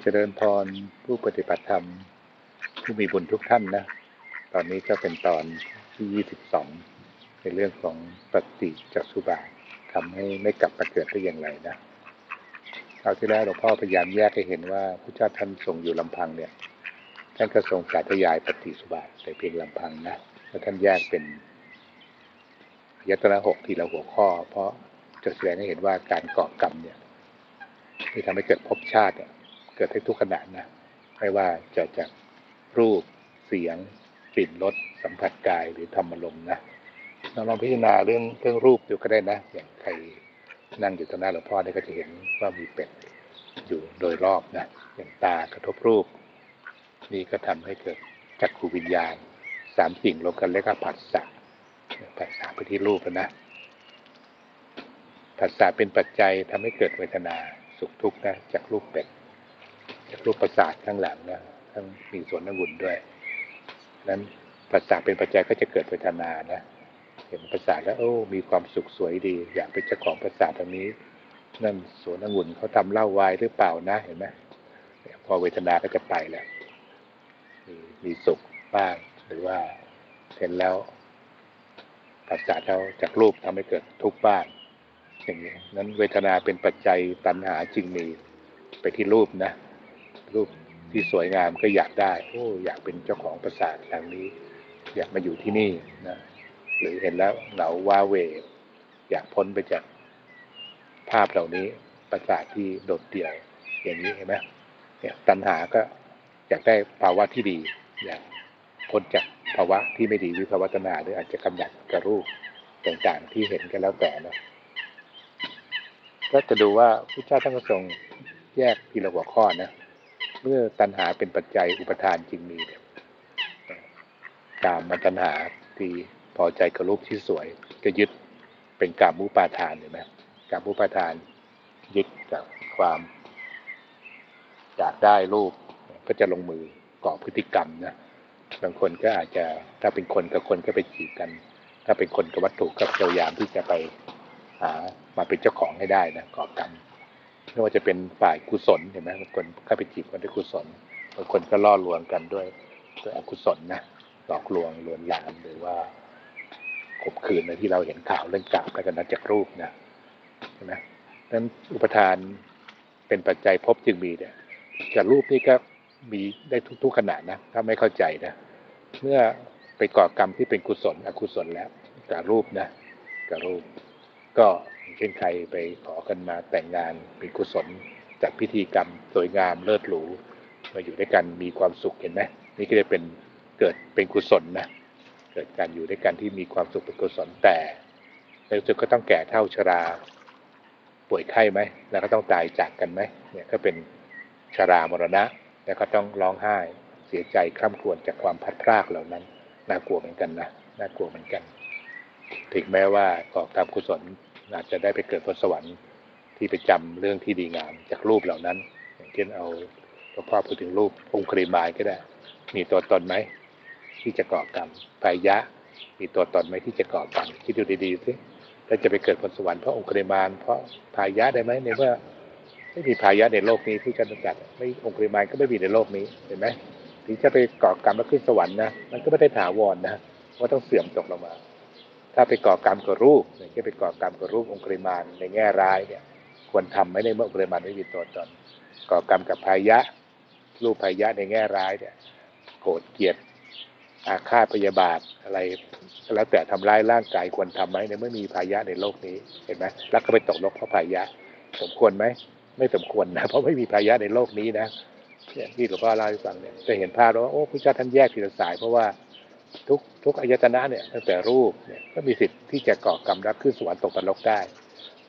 เจริญพรผู้ปฏิบัติธรรม ผู้มีบุญทุกท่านนะ ตอนนี้ก็เป็นตอนที่22ในเรื่องของปฏิจจสุบาทำให้ไม่กลับมาเกิดได้อย่างไรนะคราวที่แล้วหลวงพ่อพยายามแยกให้เห็นว่าพระเจ้าท่านทรงอยู่ลำพังเนี่ย ท่านก็ทรงสาธยายปฏิสุบาทแต่เพียงลำพังนะแล้วท่านแยกเป็นยตนะหกทีละหัวข้อ เพราะจะแสดงให้เห็นว่าการก่อกรรมเนี่ยที่ทำให้เกิดภพชาติเนี่ย เกิดให้ทุกขณะนะไม่ว่าจะจากรูปเสียงกลิ่นรสสัมผัสกายหรือธรรมลมณ์นะเราลองพิจารณาเรื่องเรื่องรูปดูก็ได้นะ อย่างใครนั่งอยู่ตรงหน้าหลวงพ่อเนี่ยก็จะเห็นว่ามีเป็ดอยู่โดยรอบนะอย่างตากระทบรูป นี่ก็ทำให้เกิดจักขูวิญญาณสามสิ่งรวมกันแล้วก็ผัสสะผัสสะไปที่รูปนะผัสสะเป็นปัจจัยทำให้เกิดเวทนาสุขทุกข์นะจากรูปเป็ด จากรูปประสาทข้างหลังนะทั้งมีส่วนองุ่นด้วย นั้นประสาทเป็นปัจจัยก็จะเกิดเวทนานะ เห็นประสาทแล้วโอ้ มีความสุขสวยดี อยากเป็นเจ้าของประสาทตรงนี้ นั่นสวนองุ่นเขาทำเหล้าวายหรือเปล่านะเห็นไหมพอเวทนาก็จะไปแล้วมีมีสุขบ้างหรือว่าเห็นแล้วประสาทเราจากรูปทำให้เกิดทุกข์บ้างอย่างนี้นั้นเวทนาเป็นปัจจัยตัณหาจึงมีไปที่รูปนะ รูปที่สวยงามก็อยากได้ โอ้ อยากเป็นเจ้าของประสาทอย่งนี้ อยากมาอยู่ที่นี่นะหรือเห็นแล้วเหงาว้าเวอยากพ้นไปจากภาพเหล่านี้ประสาทที่โดดเดี่ยวอย่างนี้เห็นไหมเนี่ยตัณหาก็อยากได้ภาวะที่ดีอยากพ้นจากภาวะที่ไม่ดีวิภาวะตัณหาหรืออาจจะกำจัดกระรูปต่างๆที่เห็นกันแล้วแต่นะก็จะดูว่าพระเจ้าท่านก็ทรงแยกทีละหัวข้อนะ เมื่อตัณหาเป็นปัจจัยอุปทานจึงมีเนี่ยกามมันตัณหาที่พอใจกับรูปที่สวย ก็ยึดเป็นกามุปาทานเห็นไหมกามุปาทานยึดจากความอยากได้รูป ก็จะลงมือก่อพฤติกรรมนะบางคนก็อาจจะถ้าเป็นคนกับคนก็ไปจีบกัน ถ้าเป็นคนกับวัตถุก็พยายามที่จะไปหามาเป็นเจ้าของให้ได้นะก่อกรรม ไม่ว่าจะเป็นฝ่ายกุศลเห็นไหมบางคนเข้าไปจีบกันด้วยกุศลบางคนก็ล่อลวงกันด้วยด้วยอกุศลนะหลอกลวงลวนลามหรือว่าข่มขืนในที่เราเห็นข่าวเรื่องกล่าวกันนั้นจากรูปนะใช่ไหมนั้นอุปทานเป็นปัจจัยพบจึงมีเนี่ยจากรูปนี่ก็มีได้ทุกๆขณะนะถ้าไม่เข้าใจนะเมื่อไปก่อกรรมที่เป็นกุศล อกุศลแล้วกับรูปนะกับรูป ก็ เช่นใครไปขอกันมาแต่งงานเป็นกุศลจัดพิธีกรรมสวยงามเลิศหรูมาอยู่ด้วยกันมีความสุขเห็นไหมนี่ก็จะเป็นเกิดเป็นกุศลนะเกิดการอยู่ด้วยกันที่มีความสุขเป็นกุศลแต่ในที่สุดก็ต้องแก่เท่าชรา ป่วยไข้ไหมแล้วก็ต้องตายจากกันไหมเนี่ยก็เป็นชรามรณะ แล้วก็ต้องร้องไห้เสียใจคร่ำครวญจากความพัดพรากเหล่านั้นน่ากลัวเหมือนกันนะน่ากลัวเหมือนกัน ถึงแม้ว่ากอกรรมกุศล อาจจะได้ไปเกิดบนสวรรค์ที่ไปจำเรื่องที่ดีงามจากรูปเหล่านั้น อย่างเช่นเอาหลวงพ่อพูดถึงรูปองค์คริมายก็ได้ มีตัวตนไหมที่จะก่อกรรมพายะ มีตัวตนไหมที่จะก่อกรรมคิดดูดีๆสิแล้วจะไปเกิดบนสวรรค์เพราะองค์คริมานเพราะพายะได้ไหมในเมื่อไม่มีพายะในโลกนี้ที่จะจัดไม่องค์คริมานก็ไม่มีในโลกนี้เห็นไหมถึงจะไปก่อกรรมแล้วขึ้นสวรรค์นะมันก็ไม่ได้ถาวรนะว่าต้องเสื่อมตกลงมา ถ้าไปก่อกรรมกับรูปอย่างเช่นไปก่อกรรมกับรูปองค์กริมานในแง่ร้ายเนี่ยควรทำไม่ในเมื่อองค์กริมานไม่มีตัวตนก่อกรรมกับพายะ รูปพายะในแง่ร้ายเนี่ยโกรธเกลียดอาฆาตพยาบาทอะไร แล้วแต่ทำร้ายร่างกายควรทำไหมในเมื่อมีพายะในโลกนี้เห็นไหมแล้วก็ไปตกนกเพราะพายะ สมควรไหมไม่สมควรนะเพราะไม่มีพายะในโลกนี้นะที่หลวงพ่อเล่าให้ฟังเนี่ยจะเห็นภาพแล้วว่าโอ้พระเจ้าท่านแยกทีละสายเพราะว่า ทุกทุกอายตนะเนี่ยตั้งแต่รูปเนี่ยก็มีสิทธิ์ที่จะก่อกรรมรับขึ้นสวรรค์ตกนรกได้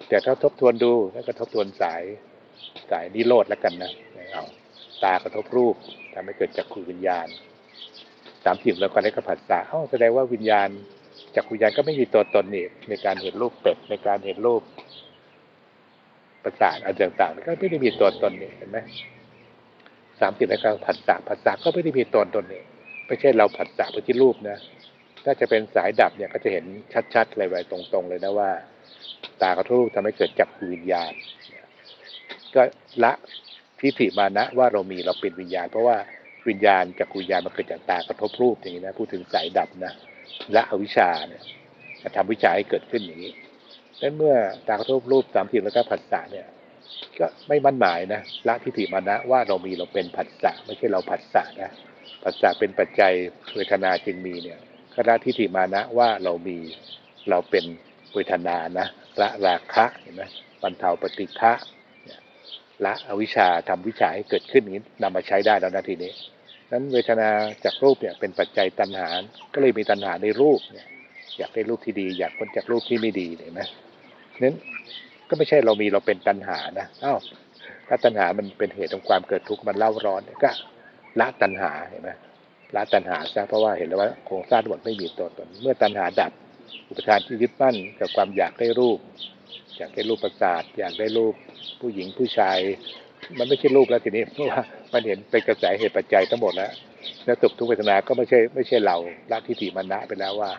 แต่ถ้าทบทวนดูแล้วก็ทบทวนสายสายนิโรธแล้วกันนะเอาตากระทบรูปทำให้เกิดจักขุวิญญาณสามสิ่งแล้วก็ได้กระผัสสะเอ้าแสดงว่าวิญญาณจักขุวิญญาณก็ไม่มีตัวตนนี่ในการเห็นรูปเป็ดในการเห็นรูปประสาทอะไรต่างๆก็ไม่ได้มีตัวตนนี่เห็นไหมสามสิ่งแล้วก็ผัสสะผัสสะก็ไม่ได้มีตัวตนนี่ ไม่ใช่เราผัสสะไปที่รูปนะ ถ้าจะเป็นสายดับเนี่ยก็จะเห็นชัดๆเลยไว้ตรงๆเลยนะว่า ตากระทบรูปทำให้เกิดจักรวิญญาณ ก็ละทิฏฐิมานะว่าเรามีเราเป็นวิญญาณ เพราะว่าวิญญาณกับวิญญาณมันเกิดจากตากระทบรูปอย่างนี้นะพูดถึงสายดับนะละอวิชชาเนี่ยจะทำวิชาให้เกิดขึ้นอย่างนี้นั้นเมื่อตากระทบรูปสามสิบแล้วก็ผัสสะเนี่ย ก็ไม่มั่นหมายนะละทิฏฐิมานะว่าเรามีเราเป็นผัสสะไม่ใช่เราผัสสะนะ ผัสสะเป็นปัจจัยเวทนาจึงมีเนี่ยก็ละทิฏฐิมานะว่าเรามีเราเป็นเวทนานะละราคะเห็นไหมบรรเทาปฏิฆะละอวิชชาทำวิชาให้เกิดขึ้นนี้นำมาใช้ได้แล้วนะทีนี้นั้นเวทนาจากรูปเนี่ยเป็นปัจจัยตัณหา ก็เลยมีตัณหาในรูปเนี่ยอยากได้รูปที่ดี อยากพ้นจากรูปที่ไม่ดีเห็นไหมนั้นก็ไม่ใช่เรามีเราเป็นตัณหานะอ้าวถ้าตัณหามันเป็นเหตุของความเกิดทุกข์มันเล่าร้อนก็ ละตัณหาเห็นไหมละตัณหาซะเพราะว่าเห็นแล้วว่าโครงสร้างทั้งหมดไม่มีตัวตน เมื่อตัณหาดับ อุปทานที่ยึดมั่นกับความอยากได้รูป อยากได้รูปประสาท อยากได้รูปผู้หญิงผู้ชาย มันไม่ใช่รูปแล้วทีนี้เพราะว่ามันเห็นเป็นกระแสเหตุปัจจัยทั้งหมดแล้วแล้วสุขทุกขเวทนาก็ไม่ใช่ไม่ใช่เราละทิฏฐิมานะไปแล้วว่า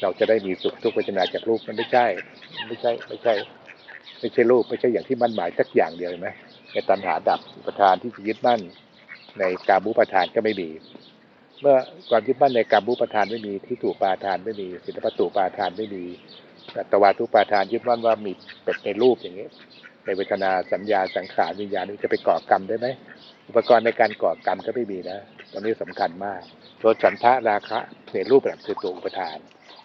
เราจะได้มีสุขทุกขเวทนาจากรูปมันไม่ใช่ ไม่ใช่ไม่ใช่ ไม่ใช่รูปไม่ใช่อย่างที่มั่นหมายสักอย่างเดียวเห็นไหมในตัณหาดับอุปทานที่ยึดมั่น ในกามุปทานก็ไม่มี เมื่อความยึดมั่นในกามุปทานไม่มีที่ถูกปาทานไม่มีสิทธิปตุปาทานไม่มีตวาทุปาทานยึดมั่นว่ามีเป็ดในรูปอย่างนี้ในเวทนาสัญญาสังขารวิญญาณนี้จะไปก่อกรรมได้ไหมอุปกรณ์ในการก่อกรรมก็ไม่มีนะตรงนี้สำคัญมากตัวฉันทะราคะในรูปแบบคือตัวอุปทาน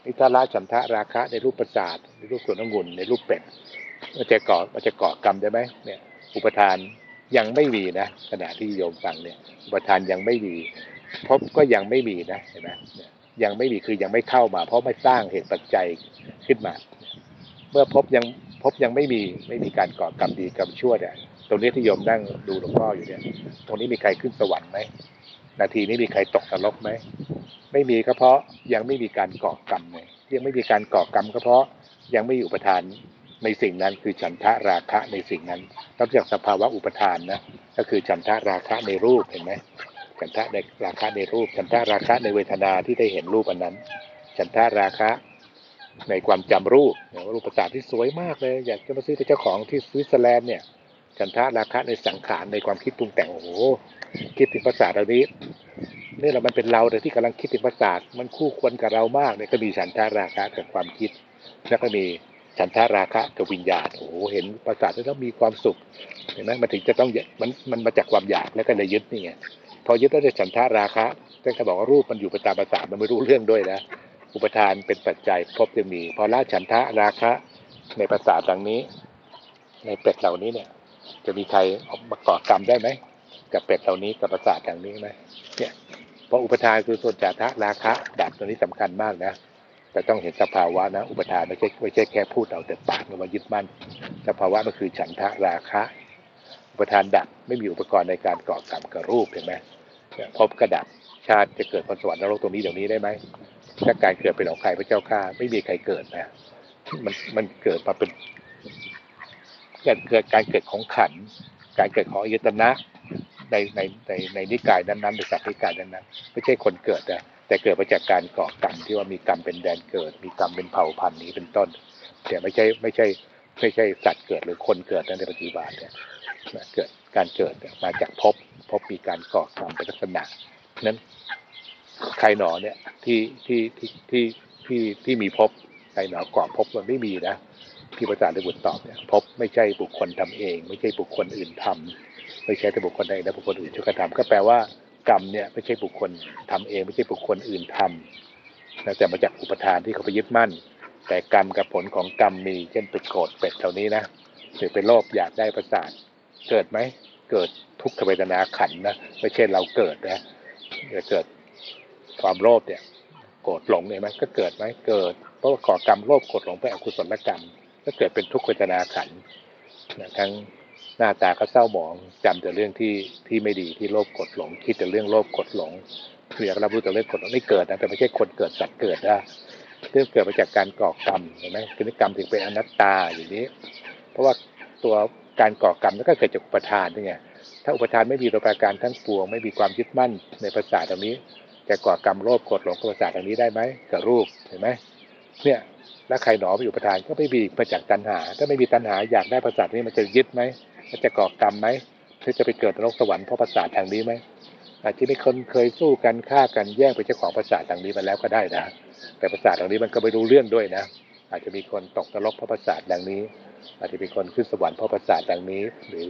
นิทาระฉันทะราคะในรูปประสาทในรูปส่วนองุ่นในรูปเป็ดมันจะก่อมันจะก่อกรรมได้ไหมเนี่ย อุปทาน ยังไม่มีนะขณะที่โยมฟังเนี่ยอุปทานยังไม่มีพบก็ยังไม่มีนะเห็นไหมยังไม่มีคือยังไม่เข้ามา เพราะไม่สร้างเหตุปัจจัยขึ้นมา เมื่อพบยังพบยังไม่มีไม่มีการก่อกรรมดีกรรมชั่วเนี่ยตรงนี้ที่โยมนั่งดูหลวงพ่ออยู่เนี่ย ตรงนี้มีใครขึ้นสวรรค์ไหมนาทีนี้มีใครตกนรกไหมไม่มีก็เพราะยังไม่มีการก่อกรรมเลยยังไม่มีการก่อกรรมก็เพราะยังไม่มีอุปทาน ในสิ่งนั้นคือฉันทะราคะในสิ่งนั้นนอกจากสภาวะอุปทานนะก็คือฉันทะราคะในรูปเห็นไหมฉันทะในราคะในรูป ฉันทะราคะในเวทนาที่ได้เห็นรูปอันนั้น ฉันทะราคะในความจำรูปว่ารูปประสาทที่สวยมากเลย อยากจะมาซื้อเป็นเจ้าของที่สวิตเซอร์แลนด์เนี่ยฉันทะราคะในสังขารในความคิดปรุงแต่งโอ้โหคิดถึงประสาทเหล่านี้นี่แหละมันเป็นเราแต่ที่กำลังคิดถึงประสาทมันคู่ควรกับเรามากเนี่ยก็มีฉันทะราคะกับความคิด แล้วก็มี ฉันทาราคะกับวิญญาณโอ้โหเห็นประสาทแล้วมีความสุขเห็นไหมมันถึงจะต้องมันมันมาจากความอยากแล้วก็เลยยึดนี่ไงพอยึดแล้วจะฉันทาราคะท่านก็บอกว่ารูปมันอยู่ไปตามประสาทมันไม่รู้เรื่องด้วยนะอุปทานเป็นปัจจัยพบจะมี พอละฉันทะราคะในประสาทดังนี้ ในเป็ดเหล่านี้เนี่ย จะมีใครมาก่อกรรมได้ไหมกับเป็ดเหล่านี้กับประสาทดังนี้ไหมเนี่ยเพราะอุปทานคือส่วนจาทะราคะดับตัวนี้สำคัญมากนะ แต่ต้องเห็นสภาวะนะ อุปทานไม่ใช่ไม่ใช่แค่พูดเอาแต่ปากมายึดมั่นสภาวะมันคือฉันทะราคะ อุปทานดับไม่มีอุปกรณ์ในการก่อกรรมกับรูปเห็นไหมพบกระดับชาติจะเกิดพรสวรรค์นรกตรงนี้เดี๋ยวนี้ได้ไหมถ้าการเกิดเป็นของใครพระเจ้าข้าไม่มีใครเกิดนะมันมันเกิดมาเป็นการเกิดการเกิดของขัน การเกิดของอายตนะในในในในนิกายนั้นๆในสัตว์นิกายนั้นๆไม่ใช่คนเกิดนะ แต่เกิดมาจากการก่อกรรมที่ว่ามีกรรมเป็นแดนเกิด มีกรรมเป็นเผ่าพันธุ์นี้เป็นต้น แต่ไม่ใช่ไม่ใช่ไม่ใช่สัตว์เกิดหรือคนเกิดในปัจจุบันเนี่ยเกิดการเกิดมาจากภพภพมีการก่อกรรมเป็นลักษณะนั้นใครหนอเนี่ยที่ที่ที่ที่ที่ที่มีภพใครหนอก่อภพมันไม่มีนะที่พระอาจารย์ได้บุตรตอบเนี่ยภพไม่ใช่บุคคลทำเอง ไม่ใช่บุคคลอื่นทำไม่ใช่แต่บุคคลใดและบุคคลอื่นช่วยกันทำก็แปลว่า กรรมเนี่ยไม่ใช่บุคคลทำเองไม่ใช่บุคคลอื่นทำนะแต่มาจากอุปทานที่เขาไปยึดมั่น แต่กรรมกับผลของกรรมมีเช่นไปโกรธเป็ดเหล่านี้นะหรือไปโลภอยากได้ประสาทเกิดไหมเกิดทุกขเวทนาขันนะไม่ใช่เราเกิดนะเกิดความโลภเนี่ยโกรธหลงเนี่ยไหมก็เกิดไหมเกิดเพราะก่อกรรมโลภโกรธหลงไปอกุศลกรรม ก็เกิดเป็นทุกขเวทนาขันนะทั้ง หน้าตาก็เศร้าหมองจำแต่เรื่องที่ที่ไม่ดีที่โลภกดหลง คิดแต่เรื่องโลภกดหลงเรียกรับรู้แต่เรื่องกดหลงไม่เกิดนะแต่ไม่ใช่คนเกิดสัตว์เกิดนะเรื่องเกิดมาจากการก่อกรรมเห็นไหมคือกรรมถึงเป็นอนัตตาอย่างนี้ เพราะว่าตัวการก่อกรรมนั่นก็เกิดจากอุปทานนี่ไงถ้าอุปทานไม่มีตัวประการทั้งปวง ไม่มีความยึดมั่นในภาษาตรงนี้จะก่อกรรมโลภกดหลงกับภาษาตรงนี้ได้ไหมกับรูปเห็นไหมเนี่ยแล้วใครหนอไปอยู่ประทานก็ไม่มีมาจากตัณหา ถ้าไม่มีตัณหาอยากได้ภาษานี้มันจะยึดไหม มันจะก่อกรรมไหมเธอจะไปเกิดนรกสวรรค์เพราะประสาททางนี้ไหมอาจจะมีคนเคยสู้กันฆ่ากันแย่งเป็นเจ้าของประสาททางนี้มาแล้วก็ได้นะ แต่ประสาททางนี้มันก็ไม่รู้เรื่องด้วยนะ อาจจะมีคนตกนรกเพราะประสาทดังนี้ อาจจะมีคนขึ้นสวรรค์เพราะประสาทดังนี้ หรือ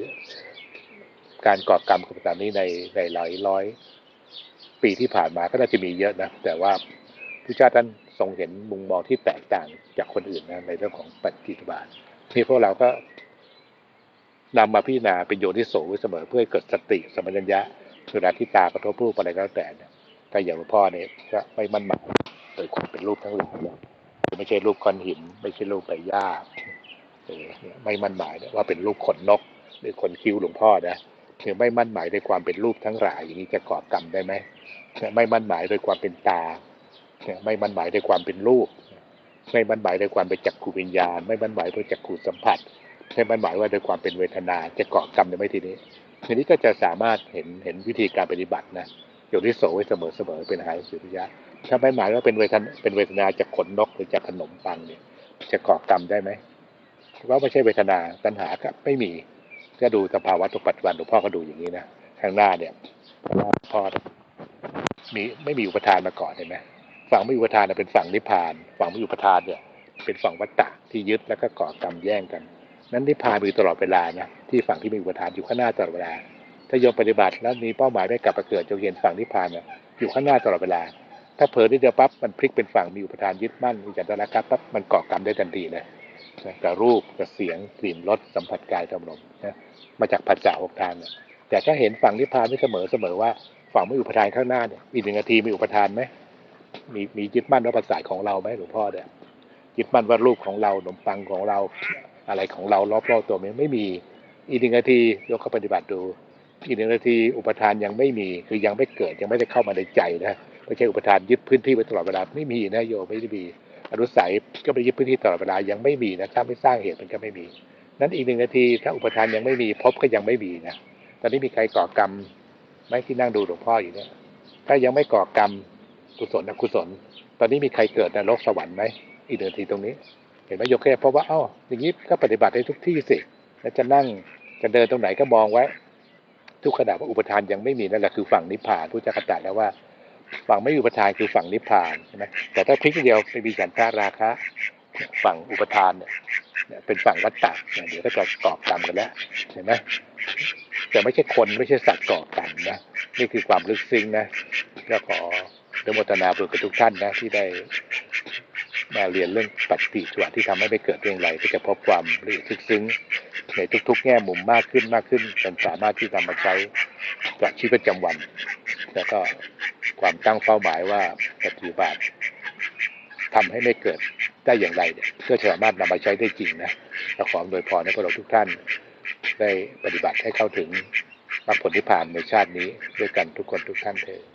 การก่อกรรมของประสาทนี้ในในหลายร้อยปีที่ผ่านมาก็น่าจะมีเยอะนะ แต่ว่าพระเจ้าท่านทรงเห็นมุมมองที่แตกต่างจากคนอื่นนะในเรื่องของปฏิทิบาตที่พวกเราก็ นำมาพิจารณาเป็นโยนิโสไว้เสมอเพื่อให้เกิดสติสมัญญะเวลาที่ตากระทบรูปอะไรก็แล้วแต่เนี่ยถ้าอย่างหลวงพ่อเนี่ยก็ไม่มั่นหมายโดยความเป็นรูปทั้งหลายไม่ใช่รูปก้อนหิน ไม่ใช่รูปใบหญ้าเออไม่มั่นหมายว่าเป็นรูปขนนก หรือขนคิ้วหลวงพ่อนะคือไม่มั่นหมายในความเป็นรูปทั้งหลายอย่างนี้จะก่อกรรมได้ไหมไม่มั่นหมายโดยความเป็นตาไม่มั่นหมายในความเป็นรูปไม่มั่นหมายในความเป็นจักขูวิญญาณ ไม่มั่นหมายโดยจักขูสัมผัส ไม่มันหมายว่าโดยความเป็นเวทนาจะเกาะกรรมได้ไหมทีนี้ทีนี้ก็จะสามารถเห็นเห็นวิธีการปฏิบัตินะโยนิโสไว้เสมอเสมอเป็นหายสุริยะ ถ้าไม่หมายว่าเป็นเวทนาเป็นเวทนาจากขนนกหรือจากขนมปังเนี่ย จะเกาะกรรมได้ไหมว่าไม่ใช่เวทนาตัณหาก็ไม่มีก็ดูสภาวะตัวปัจจุบันหลวงพ่อก็ดูอย่างนี้นะข้างหน้าเนี่ยข้างพ่อมีไม่มีอุปทานมาก่อนเห็นไหมฝั่งไม่มีอุปทานเป็นฝั่งนิพพาน ฝั่งไม่มีอุปทานเนี่ย เป็นฝั่งวัฏฏะที่ยึดแล้วก็ก่อกรรมแย่งกัน นั้นนิพพานมีตลอดเวลานะที่ฝั่งที่มีอุปทานอยู่ข้างหน้าตลอดเวลา ถ้าโยมปฏิบัติแล้วมีเป้าหมายไม่กลับมาเกิดจะเห็นฝั่งนิพพานเนี่ยอยู่ข้างหน้าตลอดเวลา ถ้าเผลอที่เดียวปั๊บมันพลิกเป็นฝั่งมีอุปทานยึดมั่นมีจันทราครับปั๊บมันก่อกรรมได้ทันทีเลยนะกับรูปกับเสียงกลิ่นรสสัมผัสกายธรรมลมนะมาจากปัจจัยหกทางเนี่ยแต่ถ้าเห็นฝั่งนิพพานไม่เสมอเสมอว่าฝั่งไม่อุปทานข้างหน้าเนี่ยอีกหนึ่งนาทีมีอุปทานไหมมีมียึดมั่นว่าภาษาของเราไหมหลวงพ่อเนี่ยยึดมั่นว่ารูปของเราขนมปังของเรา อะไรของเรารอบๆตัวมันไม่มี อีกหนึ่งนาทียกเข้าปฏิบัติดู อีกหนึ่งนาทีอุปทานยังไม่มี คือยังไม่เกิดยังไม่ได้เข้ามาในใจนะไม่ใช่อุปทานยึดพื้นที่ไว้ตลอดเวลาไม่มีนะโยไม่ได้มีอนุสัยก็ไม่ได้ยึดพื้นที่ตลอดเวลายังไม่มีนะถ้าไม่สร้างเหตุมันก็ไม่มี นั้นอีกหนึ่งนาทีถ้าอุปทานยังไม่มีพบก็ยังไม่มีนะตอนนี้มีใครก่อกรรมไหมที่นั่งดูหลวงพ่ออยู่เนี่ยถ้ายังไม่ก่อกรรมกุศลอกุศล ตอนนี้มีใครเกิดในโลกสวรรค์ไหมอีกเดือนทีตรงนี้ เห็นไหมยกแค่เพราะว่าอ้าวอย่างนี้ก็ปฏิบัติได้ทุกที่สิแล้วจะนั่งจะเดินตรงไหนก็มองไว้ ทุกขณะว่าอุปทานยังไม่มีนั่นแหละคือฝั่งนิพพานผู้จะกระตัดแล้วว่า ฝั่งไม่มีอุปทานคือฝั่งนิพพานใช่ไหมแต่ถ้าพลิกเดียวไปมีฉันทาราคะฝั่งอุปทานเนี่ยเป็นฝั่งวัฏฏะเดี๋ยวก็จะก่อกรรมกันแล้วเห็นไหมแต่ไม่ใช่คนไม่ใช่สัตว์ก่อกรรมนะนี่คือความลึกซึ้งนะก็ขออนุโมทนาบุญกับทุกท่านนะที่ได้ มาเรียนเรื่องปฏิจจวที่ทำให้ไม่เกิดเรื่องไรก็จะพบความละเอียดลึกซึ้งในทุก ๆ แง่มุมมากขึ้นมากขึ้นจนสามารถที่จะมาใช้กับชีวิตประจำวัน แล้วก็ความตั้งเป้าหมายว่าปฏิบัติทำให้ไม่เกิดได้อย่างไรเนี่ยก็จะสามารถนำมาใช้ได้จริงนะและขอโดยพรให้พวกเราทุกท่าน ได้ปฏิบัติให้เข้าถึงมรรคผลนิพพานในชาตินี้ด้วยกันทุกคนทุกท่านเถิด